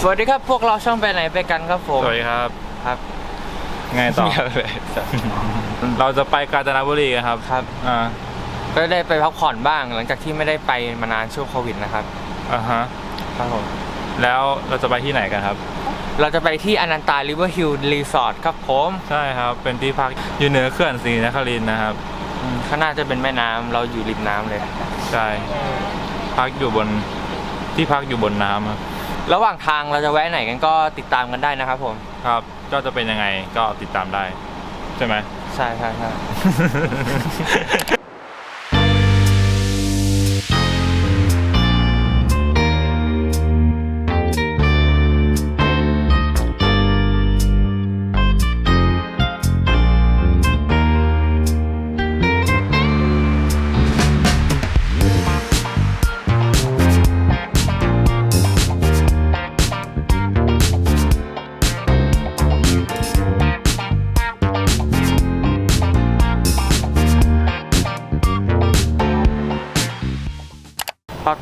สวัสดีครับพวกเราช่องไปไหนไปกันครับผม สวัสดีครับครับไงต่อ เงียบเลยเราจะไปกาญจนบุรีกันครับครับ อ่าก็ได้ไปพักผ่อนบ้าง หลังจากที่ไม่ได้ไปมานานช่วงโควิดนะครับอ่าฮะครับผมแล้วเราจะไปที่ไหนกันครับ เราจะไปที่อนันตาริเวอร์ฮิลรีสอร์ทครับผมใช่ครับ เป็นที่พักอยู่เหนือเขื่อนศรีนครินทร์นะครับ อืมข้างหน้าจะเป็นแม่น้ำเราอยู่ริมน้ำเลย ใช่ พักอยู่บนที่พักอยู่บนน้ำครับ ระหว่างทางเราจะแวะไหนกันก็ติดตามกันได้นะครับผม ครับ ก็จะเป็นยังไงก็ติดตามได้ ใช่ไหม ใช่ใช่ใช่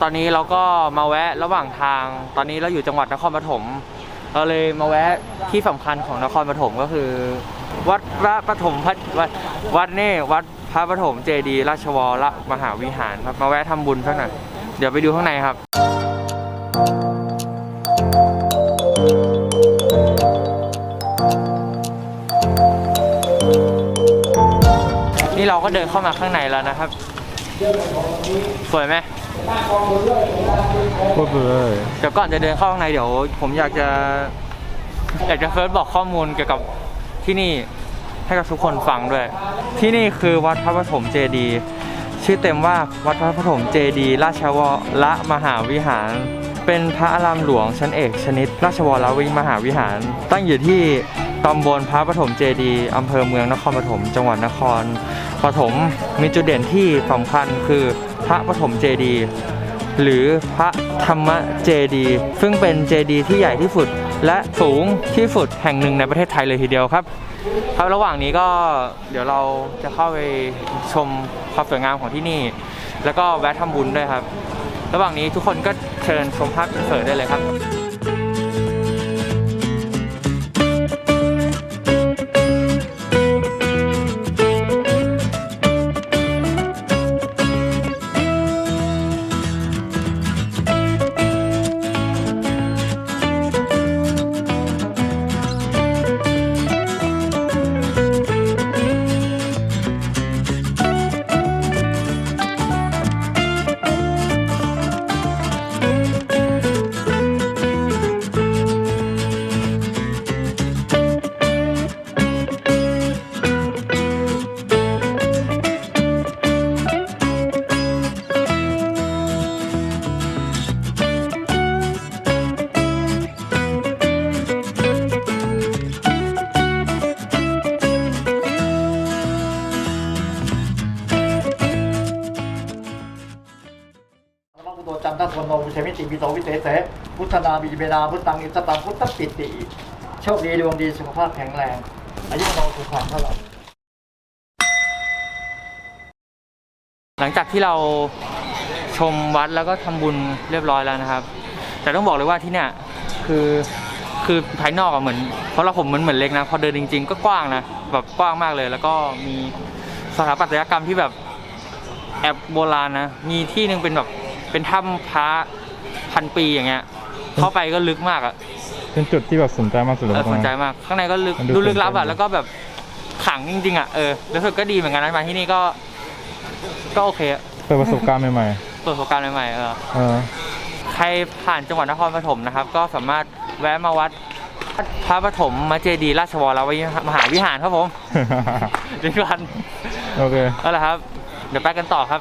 ตอนนี้เราก็มาแวะระหว่างทาง ตอนนี้เราอยู่จังหวัดนครปฐมเราเลยมาแวะที่สำคัญของนครปฐมก็คือ วัดพระปฐมพระวัดวัดนี่วัดพระปฐมเจดีราชวรมหาวิหารครับมาแวะทำบุญสักหน่อยเดี๋ยวไปดูข้างในครับนี่เราก็เดินเข้ามาข้างในแล้วนะครับ สวยไหมพูดเลยเดี๋ยวก่อนจะเดินเข้าข้างในเดี๋ยว ผมอยากจะ อยากจะเฟิร์สบอกข้อมูลเกี่ยวกับที่นี่ให้กับทุกคนฟังด้วย ที่นี่คือวัดพระปฐมเจดีย์ชื่อเต็มว่าวัดพระปฐมเจดีย์ราชวรมหาวิหาร เป็นพระอารามหลวงชั้นเอกชนิด ราชวรวิมหาวิหาร ตั้งอยู่ที่ ตำบลพระปฐมเจดีอำเภอเมืองนครปฐมจังหวัดนครปฐมมีจุดเด่นที่สำคัญคือพระปฐมเจดีหรือพระธรรมเจดีซึ่งเป็นเจดีที่ใหญ่ที่สุด และสูงที่สุดแห่งหนึ่งในประเทศไทยเลยทีเดียวครับครับระหว่างนี้ก็เดี๋ยวเราจะเข้าไปชมความสวยงามของที่นี่ แล้วก็แวะทำบุญด้วยครับ ระหว่างนี้ทุกคนก็เชิญชมภาพอินเสิร์ตได้เลยครับ พุทโธจันโนวิเศมิติวิโสวิเศษเสพุทธนามีเบนาพุทธังอิสตังพุทธปิติโชคดีดวงดีสุขภาพแข็งแรงอายุโนสุขังเท่าไหร่หลังจากที่เราชมวัดแล้วก็ทำบุญเรียบร้อยแล้วนะครับ แต่ต้องบอกเลยว่าที่เนี่ยคือคือภายนอกอะเหมือนเพราะเราผมมันเหมือนเล็กนะพอเดินจริง ๆ ก็กว้างนะแบบกว้างมากเลย แล้วก็มีสถาปัตยกรรมที่แบบแอบโบราณนะมีที่หนึ่งเป็นแบบ เป็นถ้ำพระพันปีอย่างเงี้ย เข้าไปก็ลึกมากอะเป็นจุดที่แบบสนใจมากสุดเลยเออสนใจมาก ข้างในก็ลึกมันดูดูลึกลับตื่นเต้อะนแล้วก็แบบขลังจริงๆอะเออรู้สึกก็ดีเหมือนกันนะมาที่นี่ก็ ก็โอเคอะเปิดประสบการณ์ใหม่เปิดประสบการณ์ใหม่ๆเออๆเออใครผ่านจังหวัดนครปฐมนะครับ ก็สามารถแวะมาวัดพระปฐมมาเจดีย์ราชวรวิมหาวิหารครับผมเดียวกันโอเคเอาละครับ เดี๋ยวไปกันต่อครับ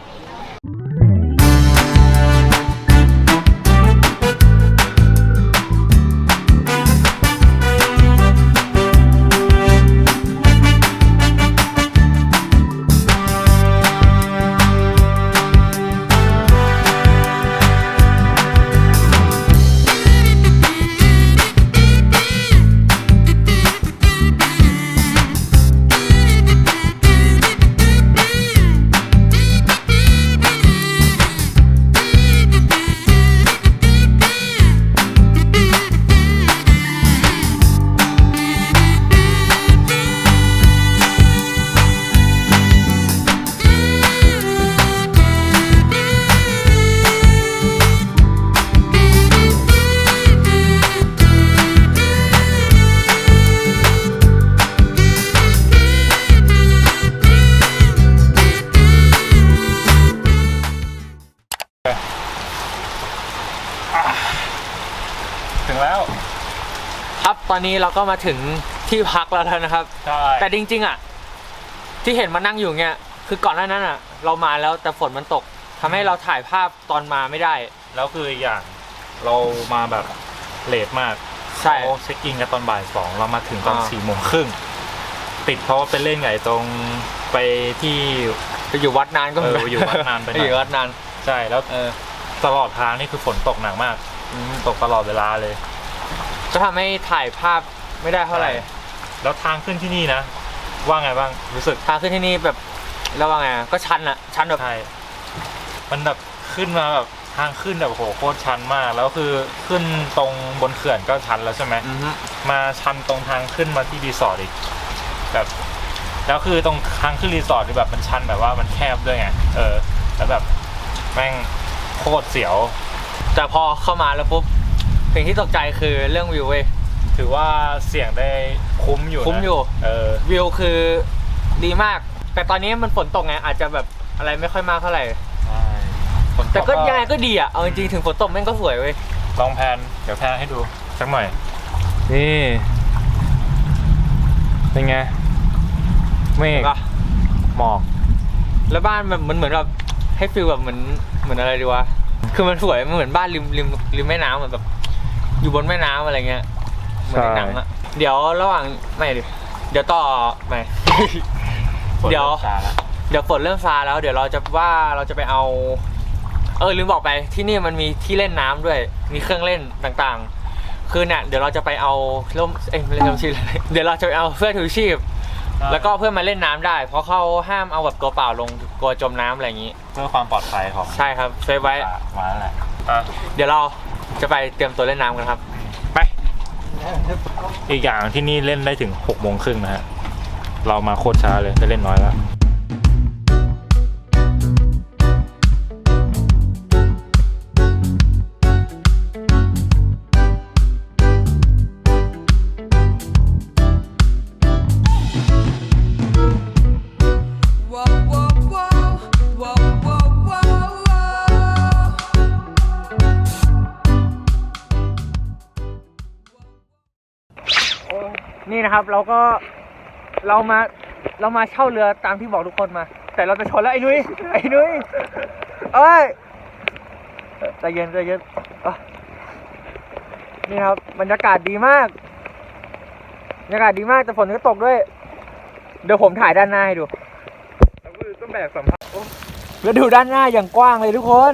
อนนี้เราก็มาถึงที่พักแล้วนะครับ ใช่ แต่จริงๆอะ ที่เห็นมานั่งอยู่เงี้ยคือก่อนหน้านั้นอะ เรามาแล้วแต่ฝนมันตกทำให้เราถ่ายภาพตอนมาไม่ได้ แล้วคืออีกอย่างเรามาแบบเลทมากใช่ เขาเช็คอินกันตอนบ่ายสองเรามาถึงตอนอ่า สี่โมงครึ่งติดเพราะว่าเป็นเล่นไงตรงไปที่ ไปอยู่วัดนานก็เอออยู่วัดนานไปหน่อย อยู่วัดนาน ใช่แล้วเออตลอดทางนี่คือฝนตกหนักมาก อืม ตกตลอดเวลาเลย ก็ทำให้ถ่ายภาพไม่ได้เท่าไหร่ใช่ แล้วทางขึ้นที่นี่นะ ว่าไงบ้างรู้สึกทางขึ้นที่นี่แบบแล้วว่าไงอะก็ชันอะชันแบบ ใช่มันแบบขึ้นมาแบบทางขึ้นแบบโหโคตรชันมาก แล้วคือขึ้นตรงบนเขื่อนก็ชันแล้วใช่ไหม อือฮึมาชันตรงทางขึ้นมาที่รีสอร์ทอีกแบบแล้วคือตรงทางขึ้นรีสอร์ทคือแบบมันชันแบบว่ามันแคบด้วยไงเออแล้วแบบแม่งโคตรเสียว แต่พอเข้ามาแล้วปุ๊บ สิ่งที่ตกใจคือเรื่องวิวเว้ยถือว่าเสี่ยงได้คุ้มอยู่นะคุ้มอยู่ เออ วิวคือดีมาก แต่ตอนนี้มันฝนตกไงอาจจะแบบอะไรไม่ค่อยมากเท่าไหร่ ใช่ฝนแต่ก็ตยังไงก็ดีอะ เอาจริงๆถึงฝนตกแม่งก็สวยเว้ย ลองแพนเดี๋ยวแพนให้ดูสักหน่อย นี่ เป็นไงเมฆเห็นปะ หมอก แล้วบ้านแบบมันเหมือนแบบให้ฟีลแบบเหมือนเหมือนอะไรดีวะ คือมันสวยมันเหมือนบ้านริมริมริมแม่น้ำเหมือนแบบ อยู่บนแม่น้ำอะไรเงี้ยเหมือนในหนังอะเดี๋ยวระหว่างไม่ดิเดี๋ยวต่อไม่ฝนเดี๋ยวริ่มซาแล้วเดี๋ยวฝนเริ่มซาแล้ว เดี๋ยวเราจะว่าเราจะไปเอา เออลืมบอกไปที่นี่มันมีที่เล่นน้ำด้วย มีเครื่องเล่นต่างๆ คือเนี่ยเดี๋ยวเราจะไปเอาร่มเอ้ยไม่เล่นร่มชีพเดี๋ยวเราจะไปเอาเสื้อชูชีพ แล้วก็เพื่อนมาเล่นน้ำได้ เพราะเขาห้ามเอาแบบตัวเปล่าลงกลัวจมน้ำอะไรอย่างนี้ เพื่อความปลอดภัยของใช่ครับเซฟไว้ มาแล้วแหละอะเดี๋ยวเรา จะไปเตรียมตัวเล่นน้ำกันครับ ไป อีกอย่างที่นี่เล่นได้ถึงหกโมงครึ่งนะฮะ เรามาโคตรช้าเลยได้เล่นน้อยแล้ว นี่นะครับ เราก็เรามาเรามาเช่าเรือตามที่บอกทุกคนมา แต่เราจะชนแล้วไอ้นุ้ยไอ้นุ้ยเอ้ยใจเย็นใจเย็นอะนี่ครับบรรยากาศดีมากบรรยากาศดีมากแต่ฝนก็ตกด้วย เดี๋ยวผมถ่ายด้านหน้าให้ดูต้องแบกสัมภาระแล้วดูด้านหน้าอย่างกว้างเลยทุกคน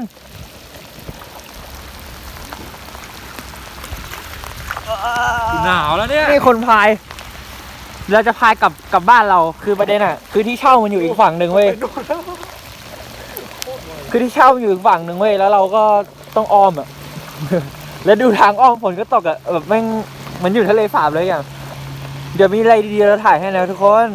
หนาวแล้วเนี่ยนี่คนพาย เราจะพายกลับกลับบ้านเราคือประเด็นอะ คือที่เช่ามันอยู่อีกฝั่งหนึ่งเว้ยคือที่เช่ามันอยู่อีกฝั่งหนึ่งเว้ยแล้วเราก็ต้องอ้อมอะ แล้วดูทางอ้อมฝนก็ตกอะแบบแม่งเหมันอยู่ทะเลสาบเลยอย่าง เดี๋ยวมีอะไรดีๆเราถ่ายให้แล้วทุกคน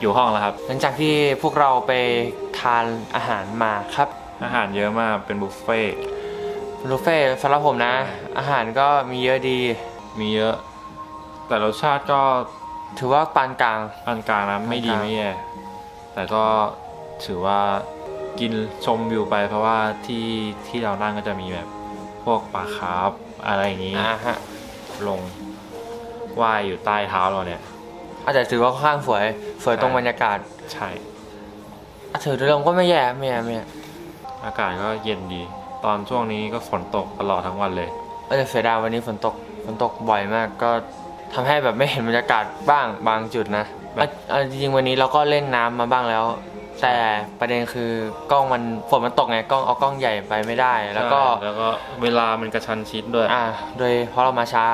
อยู่ห้องแล้วครับ หลังจากที่พวกเราไปทานอาหารมาครับอาหารเยอะมากเป็นบุฟเฟ่ต์บุฟเฟ่ต์สำหรับผมนะ อาหารก็มีเยอะดี มีเยอะ แต่รสชาติก็ถือว่าปานกลาง ปานกลางนะไม่ดีปานกลางไม่แย่แต่ก็ถือว่ากินชมวิวไป เพราะว่าที่ที่เรานั่งก็จะมีแบบ พวกปลาคาร์ฟอะไรอย่างนี้อ่าฮะ ลงว่ายอยู่ใต้เท้าเราเนี่ย อาจจะถือว่าค่อนข้างสวย สวยตรงใช่บรรยากาศใช่ อะถือโดยรวมก็ไม่แย่ไม่แย่ไม่แย่อากาศก็เย็นดี ตอนช่วงนี้ก็ฝนตกตลอดทั้งวันเลย เออแต่เสียดายวันนี้ฝนตกฝนตกบ่อยมาก ก็ทำให้แบบไม่เห็นบรรยากาศบ้างบางจุดนะแบบอะอะจริงๆวันนี้เราก็เล่นน้ำมาบ้างแล้ว แต่ประเด็นคือกล้องมันฝนมันตกไงกล้องเอากล้องใหญ่ไปไม่ได้ แล้วก็ใช่แล้วก็เวลามันกระชันชิดด้วย อ่าโดยเพราะเรามาช้า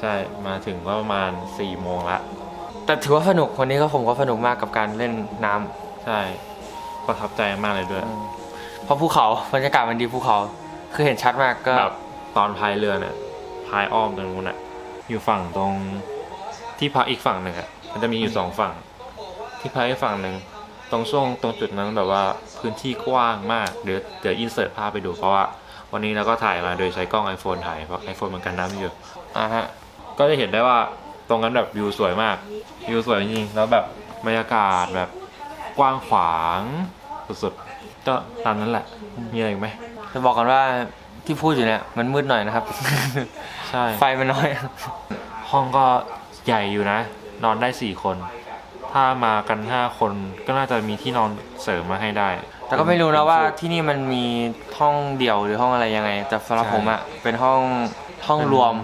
ใช่ มาถึงก็ประมาณ4ี่โมงละ แต่ถือว่าสนุกวันนี้ก็ผมก็สนุกมากกับการเล่นน้ำใช่ประทับใจมากเลยด้วย เพราะภูเขาบรรยากาศมันดีภูเขา คือเห็นชัดมากก็ แบบตอนพายเรือเนี่ยพายอ้อมตรงนู้นอะอยู่ฝั่งตรงที่พักอีกฝั่งหนึ่งอะมันจะมีอยู่สองฝั่ง ที่พักอีกฝั่งหนึ่งตรงช่วงตรงจุดนั้นแบบว่าพื้นที่กว้างมากเดี๋ยวเดี๋ยวอินเสิร์ตภาพไปดูเพราะว่าวันนี้เราก็ถ่ายมาโดยใช้กล้อง iPhone ถ่ายเพราะ iPhone มันกันน้ำอยู่อ่าฮะก็จะเห็นได้ว่า ตรงนั้นแบบวิวสวยมากวิวสวยจริงๆแล้วแบบบรรยากาศแบบกว้างขวางสุดๆก็ตามนั้นแหละ มีอะไรอีกไหมจะบอกกันว่าที่พูดอยู่เนี่ยมันมืดหน่อยนะครับ ใช่ ไฟมันน้อย ห้องก็ใหญ่อยู่นะ นอนได้สี่คน ถ้ามากันห้าคนก็น่าจะมีที่นอนเสริมมาให้ได้ แต่ก็ไม่รู้นะว่าที่นี่มันมีห้องเดี่ยวหรือห้องอะไรยังไง แต่สำหรับใช่ผมอะเป็นห้องห้องรวม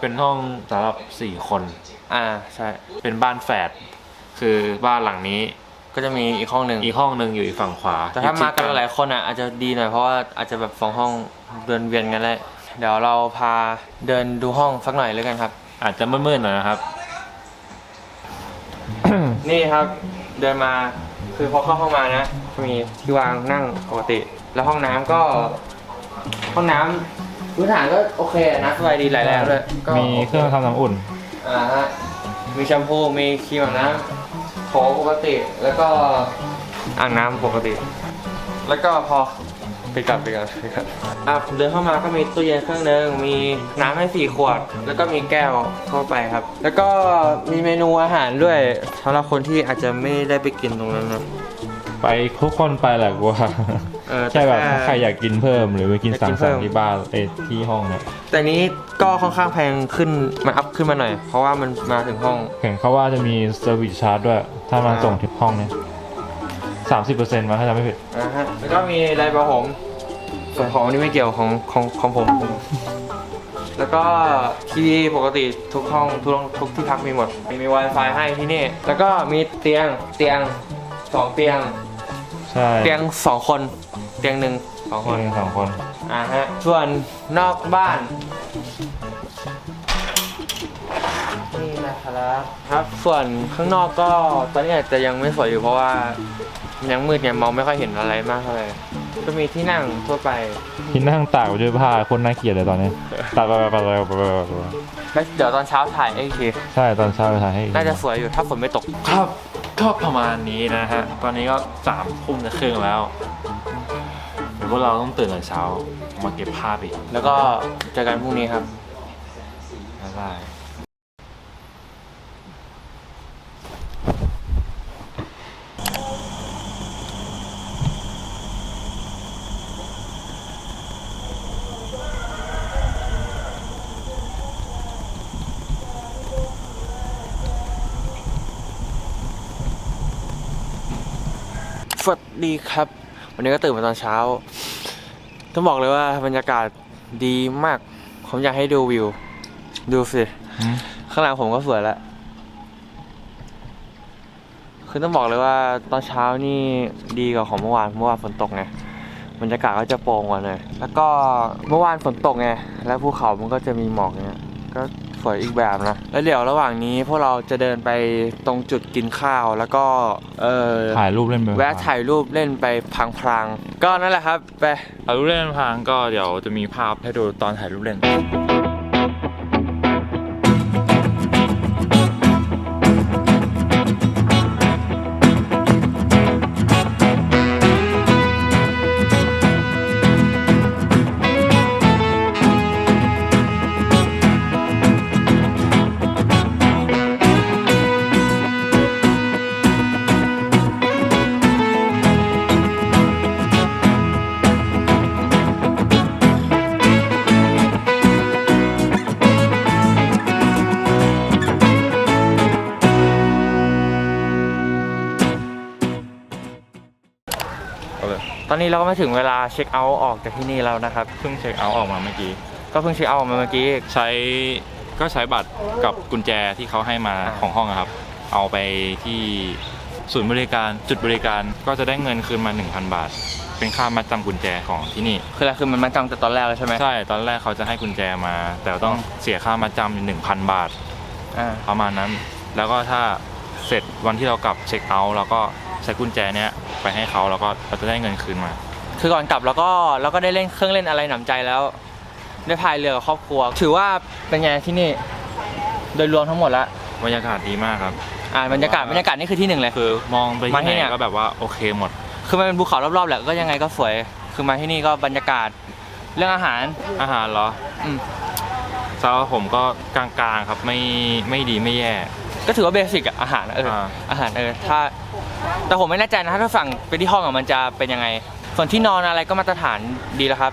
เป็นห้องสำหรับสี่คน อ่าใช่ เป็นบ้านแฝดคือบ้านหลังนี้ ก็จะมีอีกห้องหนึ่งอีกห้องหนึ่งอยู่อีกฝั่งขวาแต่ถ้ามากันอยู่หลายๆคนอะอาจจะดีหน่อยเพราะว่าอาจจะแบบสองห้องเดินเวียนกันได้เดี๋ยวเราพาเดินดูห้องสักหน่อยเลยกันครับ อาจจะมืดๆหน่อยนะครับ นี่ครับเดินมาคือพอเข้าห้องมานะมีที่วางนั่งปกติ แล้วห้องน้ำก็ ห้องน้ำ พื้นฐานก็โอเคนะสบายดีหลายแรงด้วยก็มีเครื่องทำน้ำอุ่น อ่าฮะมีแชมพู มีครีมอาบน้ำโถปกติ แล้วก็อ่างน้ำปกติ แล้วก็พอไปกลับไปกลับไปกลับอะเดินเข้ามาก็มีตู้เย็นเครื่องนึงมีน้ำให้สี่ขวด แล้วก็มีแก้วทั่วไปครับ แล้วก็มีเมนูอาหารด้วยสำหรับคนที่อาจจะไม่ได้ไปกินตรงนั้นนะไปทุกคนไปแหละกูว่า เออใช่แบบต่ถ้าใครอยากกินเพิ่มหรือไปกินอยากสั่กิงนเพิ่สรรมค์ที่บ้านเอยที่ห้องเนี่ยแต่นี้ก็ค่อนข้างแพงขึ้นมันอัพขึ้นมาหน่อย เพราะว่ามันมาถึงห้องเห็นเขาว่าจะมีเซอร์วิสชาร์จด้วย ถ้ามาอ่าส่งถึงห้องเนี่ยสามสิบเปอร์เซ็นต์มาถ้าจำไม่ผิดนะฮะแล้วก็มีลายประผมส่วนของนี่ไม่เกี่ยวของของของผม แล้วก็ทีวีปกติทุกห้องทุกทุกที่พักมีหมด มีมี Wi-Fi ให้ที่นี่ แล้วก็มีเตียงเตียงสองเตียง ใช่เตียงสองคนเตียงหนึ่งสองคคนนสองคน อ่าฮะส่วนนอกบ้านนี่นะครับครับส่วนข้างนอกก็ตอนนี้อาจจะยังไม่สวยอยู่เพราะว่ามันยังมืดไงมองไม่ค่อยเห็นอะไรมากเท่าไหร่ก็มีที่นั่งทั่วไป ที่นั่งตากไปด้วยผ้าคนน่าเกลียดเลยตอนนี้ตากไปไปไปไปไปไปแล้วเดี๋ยวตอนเช้าถ่ายอีกทีใช่ตอนเช้าไปถ่ายให้อีกน่าจะสวยอยู่ถ้าฝนไม่ตก ครับ ก็ประมาณนี้นะฮะ ตอนนี้ก็สามทุ่มจะครึ่งแล้วเดี๋ยวพวกเราต้องตื่นแต่เช้ามาเก็บภาพอีก แล้วก็เจอกันพรุ่งนี้ครับบ๊ายบาย ดีครับ วันนี้ก็ตื่นมาตอนเช้า ต้องบอกเลยว่าบรรยากาศดีมาก ผมอยากให้ดูวิว ดูสิ ข้างหลังผมก็สวยแล้วคือต้องบอกเลยว่าตอนเช้านี่ดีกว่าของเมื่อวานเมื่อวานฝนตกไงบรรยากาศก็จะโปร่งกว่าเลยแล้วก็เมื่อวานฝนตกไงแล้วภูเขามันก็จะมีหมอกเงี้ยก็ สวยอีกแบบนะ แล้วเดี๋ยวระหว่างนี้พวกเราจะเดินไปตรงจุดกินข้าวแล้วก็เออถ่ายรูปเล่นไปแวะถ่ายรูปเล่นไปพลางๆก็นั่นแหละครับไปถ่ายรูปเล่นพางก็เดี๋ยวจะมีภาพให้ดูตอนถ่ายรูปเล่น ก็เลยตอนนี้เราก็มาถึงเวลาเช็คเอาท์ออกจากที่นี่แล้วนะครับ เพิ่งเช็คเอาท์ออกมาเมื่อกี้ ก็เพิ่งเช็คเอาท์ออกมาเมื่อกี้ ใช้ก็ใช้บัตรกับกุญแจที่เขาให้มาอ่า ของห้องอะครับ เอาไปที่ศูนย์บริการจุดบริการก็จะได้เงินคืนมา 1,000 บาท เป็นค่ามัดจำกุญแจของที่นี่ คืออะไรคือมันมาจำแต่ตอนแรกแล้วใช่ไหมใช่ตอนแรกเขาจะให้กุญแจมา แต่ต้องเสียค่ามัดจำหนึ่งพันบาท อ่าประมาณนั้น แล้วก็ถ้าเสร็จวันที่เรากลับเช็คเอาท์เราก็ ใช้กุญแจเนี้ยไปให้เขาแล้วก็เราจะได้เงินคืนมา คือก่อนกลับเราก็เราก็ได้เล่นเครื่องเล่นอะไรหนำใจแล้ว ได้พายเรือกับครอบครัว ถือว่าเป็นไงที่นี่โดยรวมทั้งหมดแล้วบรรยากาศดีมากครับ อ่าบรรยากาศบรรยากาศนี่คือที่หนึ่งเลย คือมองไปมาที่ที่ไหเนี่นยก็แบบว่าโอเคหมด คือมันเป็นภูเขารอบๆแหละก็ยังไงก็สวย คือมาที่นี่ก็บรรยากาศเรื่องอาหาร อาหารเหรออืม สำหรับผมก็กลางๆครับไม่ไม่ดีไม่แย่ ก็ถือว่าเบสิกอะอาหารอะเอออ่าอาหารเออถ้า แต่ผมไม่แน่ใจนะถ้าสั่งไปที่ห้องอะมันจะเป็นยังไง ส่วนที่นอนอะไรก็มาตรฐานดีแล้วครับ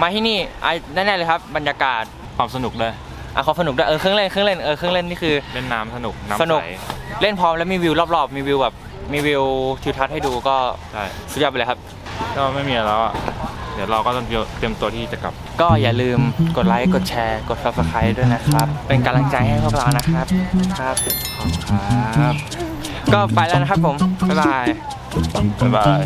มาที่นี่ไอ้แน่ๆเลยครับ บรรยากาศความสนุกเลยอะความสนุกด้วยเออเครื่องเล่นเครื่องเล่นเออเครื่องเล่นนี่คือ เล่นน้ำสนุกน้ำสนุก ใสเล่นพร้อมแล้วมีวิวรอบๆ มีวิวแบบมีวิวทิวทัศน์ให้ดูก็ใช่สุดยอดไปเลยครับ ก็ไม่มีอะไรแล้วอะ เดี๋ยวเราก็ต้องเตรียมตัวที่จะกลับ ก็อย่าลืมกดไลค์ กดแชร์ กด subscribe ด้วยนะครับ เป็นกำลังใจให้พวกเรานะครับ ครับขอบคุณครับ ก็ไปแล้วนะครับผม บ๊ายบาย บ๊ายบาย